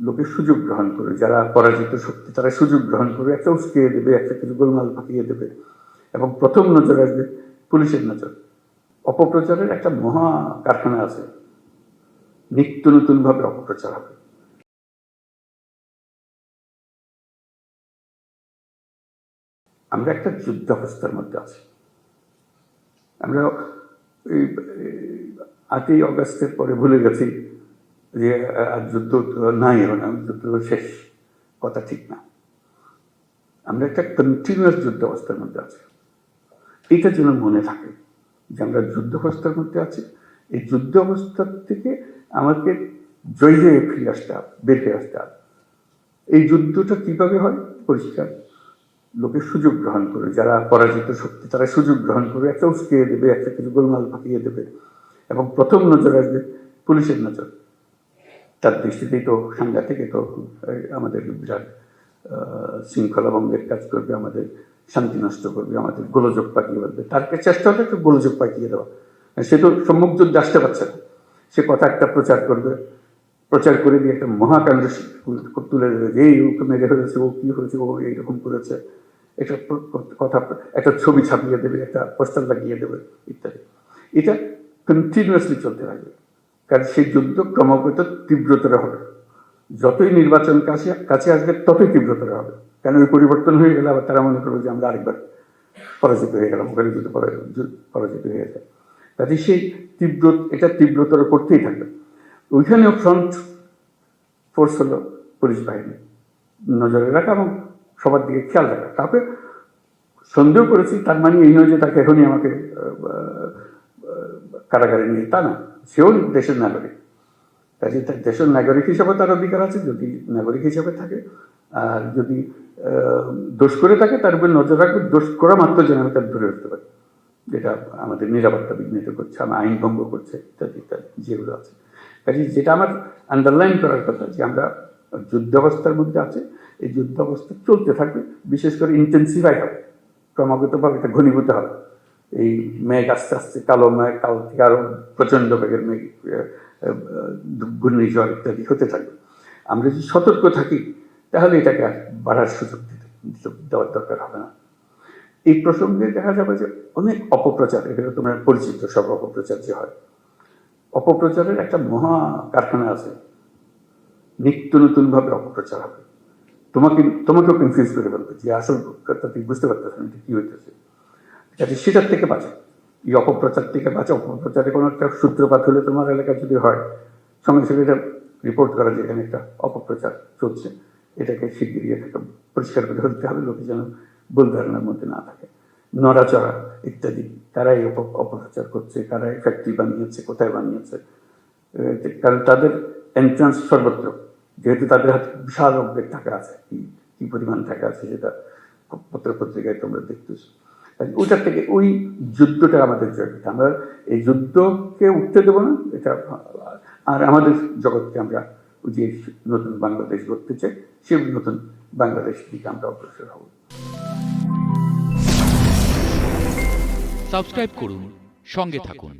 লোকের সুযোগ গ্রহণ করে, যারা পরাজিত শক্তি, তারা সুযোগ গ্রহণ করবে, একটা উস্কিয়ে দেবে, একটা কিছু গোলমাল পাকিয়ে দেবে। এবং প্রথম নজর আসবে পুলিশের নজর। অপপ্রচারের একটা মহা কারখানা আছে। নিত্য নতুনভাবে অপপ্রচার হবে। আমরা একটা যুদ্ধাবস্থার মধ্যে আছি। আমরা এই আটই অগস্টের পরে ভুলে গেছি যে যুদ্ধ নাই এখন আর যুদ্ধ শেষ। কথা ঠিক না। আমরা একটা কন্টিনিউয়াস যুদ্ধ অবস্থার মধ্যে আছি। এটা যেন মনে থাকে যে আমরা যুদ্ধ অবস্থার মধ্যে আছি। এই যুদ্ধ অবস্থার থেকে আমাকে জয় হয়ে ফিরে আসতে হবে, বের হয়ে আসতে হবে। এই যুদ্ধটা কীভাবে হয়? পরিষ্কার। লোকে সুযোগ গ্রহণ করে। যারা পরাজিত শক্তি, তারা সুযোগ গ্রহণ করবে একটা উস্কিয়ে দেবে, একটা কিছু গোলমাল পাকিয়ে দেবে। এবং প্রথম নজর আসবে পুলিশের নজর। তার দৃষ্টিতেই তো সাংঘাতিক তো আমাদের বিরাট আহ, শৃঙ্খলা ভঙ্গের কাজ করবে আমাদের শান্তি নষ্ট করবে আমাদের গোলযোগ পাকিয়ে বলবে তার চেষ্টা হলে একটু গোলযোগ পাকিয়ে দেওয়া। সে তো সম্মুখ যুদ্ধে আসতে পারছে না। সে কথা একটা প্রচার করবে। প্রচার করে দিয়ে একটা মহাকাণ্ড তুলে দেবে যে এই ওকে মেরে হয়েছে ও কি হয়েছে ও এইরকম করেছে। একটা কথা একটা ছবি ছাপিয়ে দেবে একটা পোস্টার লাগিয়ে দেবে ইত্যাদি। এটা কন্টিনিউয়াসলি চলতে থাকবে। কারণ সেই যুদ্ধ ক্রমাগত তীব্রতর হবে। যতই নির্বাচন কাছে কাছে আসবে, ততই তীব্রতর হবে। কেন ওই পরিবর্তন হয়ে গেলে? আবার তারা মনে করবে যে আমরা আরেকবার পরাজিত হয়ে গেলাম ওখানে যুদ্ধ পরাজিত হয়ে যায় কাজে সেই তীব্র, এটা তীব্রতর করতেই থাকবে। ওইখানেও ফ্রন্ট ফোর্স হলো পুলিশ বাহিনী। নজরে রাখা এবং সবার দিকে খেয়াল রাখা। কাউকে সন্দেহ করেছি, তার মানে এই নয় যে তাকে এখনই আমাকে কারাগারে নিয়ে, তা না সেও দেশের নাগরিক। কাজে দেশের নাগরিক হিসাবে তার অধিকার আছে, যদি নাগরিক হিসাবে থাকে। আর যদি দোষ করে থাকে, তার উপর নজর রাখবে। দোষ করা মাত্র যেন আমি তার ধরে রাখতে পারি। যেটা আমাদের নিরাপত্তা বিঘ্নিত করছে, আমার আইন ভঙ্গ করছে, ইত্যাদি ইত্যাদি, যেগুলো আছে। কাজে যেটা আমার আন্ডারলাইন করার কথা, যে আমরা যুদ্ধাবস্থার মধ্যে আছে, এই যুদ্ধাবস্থা চলতে থাকবে। বিশেষ করে ইন্টেন্সিফাই হবে। ক্রমাগতভাবে এটা ঘনীভূত হবে। এই মেঘ আস্তে আস্তে কালো মেঘ কালো থেকে আরও প্রচণ্ড বেগের মেঘ ঘূর্ণিঝড় ইত্যাদি হতে থাকে। আমরা যদি সতর্ক থাকি, তাহলে এটাকে আর বাড়ার সুযোগ দেওয়ার দরকার হবে না। এই প্রসঙ্গে দেখা যাবে যে অনেক অপপ্রচার এগুলো তোমরা পরিচিত সব অপপ্রচার যে হয়, অপপ্রচারের একটা মহা কারখানা আছে। নিত্য নতুনভাবে অপপ্রচার হবে। তোমাকে, তোমাকেও কনফিউজ করে ফেলবে যে আসল কথা তুই বুঝতে পারতেছ না, এটা কি হইতেছে? কাজে সেটার থেকে বাঁচো। এই অপপ্রচার থেকে বাঁচো। অপপ্রচারে কোনো একটা সূত্রপাত হলে তোমার এলাকায় যদি হয়, সঙ্গে সঙ্গে এটা রিপোর্ট করা যে এখানে একটা অপপ্রচার চলছে। এটাকে শিগগিরই একটা পরিষ্কার করে ফেলতে হবে, লোকে যেন ভুল ধারণার মধ্যে না থাকে। নড়াচড়া ইত্যাদি কারাই অপ- অপপ্রচার করছে কারাই ফ্যাক্টরি বানিয়েছে, কোথায় বানিয়েছে? কারণ তাদের এন্ট্রান্স সর্বত্র, যেহেতু তাদের হাতে বিশাল অঙ্কের টাকা আছে, কি পরিমাণ টাকা আছে সেটা পত্র পত্রিকায় তোমরা দেখতেছো। ওইটার থেকে ওই যুদ্ধটা আমাদের আমরা এই যুদ্ধকে উঠতে দেবো না, এটা আর আমাদের জগৎকে আমরা যে নতুন বাংলাদেশ গড়তে চাই সে নতুন বাংলাদেশ দিকে আমরা অগ্রসর হব। সাবস্ক্রাইব করুন, সঙ্গে থাকুন।